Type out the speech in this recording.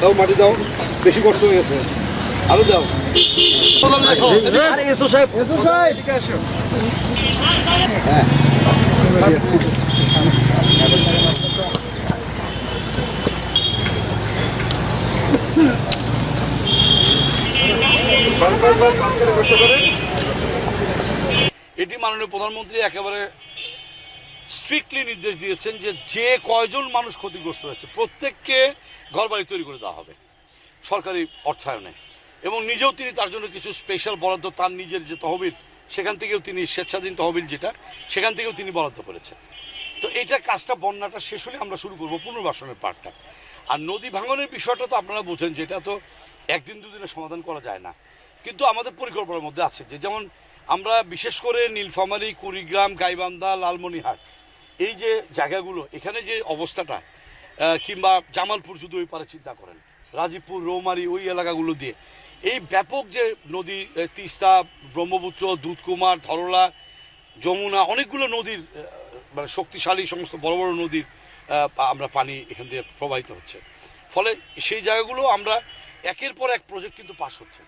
দাও মাটি দাও। বেশি কষ্ট হয়ে গেছে। এটি মাননীয় প্রধানমন্ত্রী একেবারে স্ট্রিক্টলি নির্দেশ দিয়েছেন যে যে কয়জন মানুষ ক্ষতিগ্রস্ত হয়েছে, প্রত্যেককে ঘরবাড়ি তৈরি করে দেওয়া হবে, সরকারি অর্থায়নে। এবং নিজেও তিনি তার জন্য কিছু স্পেশাল বরাদ্দ, তার নিজের যে তহবিল, সেখান থেকেও তিনি স্বেচ্ছাধীন তহবিল যেটা, সেখান থেকেও তিনি বরাদ্দ করেছেন। তো এটা কাজটা, বন্যাটা শেষ হলে আমরা শুরু করব পুনর্বাসনের পার্টটা। আর নদী ভাঙনের বিষয়টা তো আপনারা বোঝেন যেটা তো একদিন দুদিনে সমাধান করা যায় না। কিন্তু আমাদের পরিকল্পনার মধ্যে আছে যে যেমন আমরা বিশেষ করে নীলফামারী, কুড়িগ্রাম, গাইবান্ধা লালমনিহাট এই যে জায়গাগুলো, এখানে যে অবস্থাটা কিংবা জামালপুর যদি ওই পারে চিন্তা করেন, রাজীবপুর, রৌমারি, ওই এলাকাগুলো দিয়ে, এই ব্যাপক যে নদী তিস্তা, ব্রহ্মপুত্র, দুধকুমার, ধরলা, যমুনা, অনেকগুলো নদীর মানে শক্তিশালী সমস্ত বড় বড় নদীর আমরা পানি এখান দিয়ে প্রবাহিত হচ্ছে। ফলে সেই জায়গাগুলো আমরা একের পর এক প্রজেক্ট কিন্তু পাশ হচ্ছে।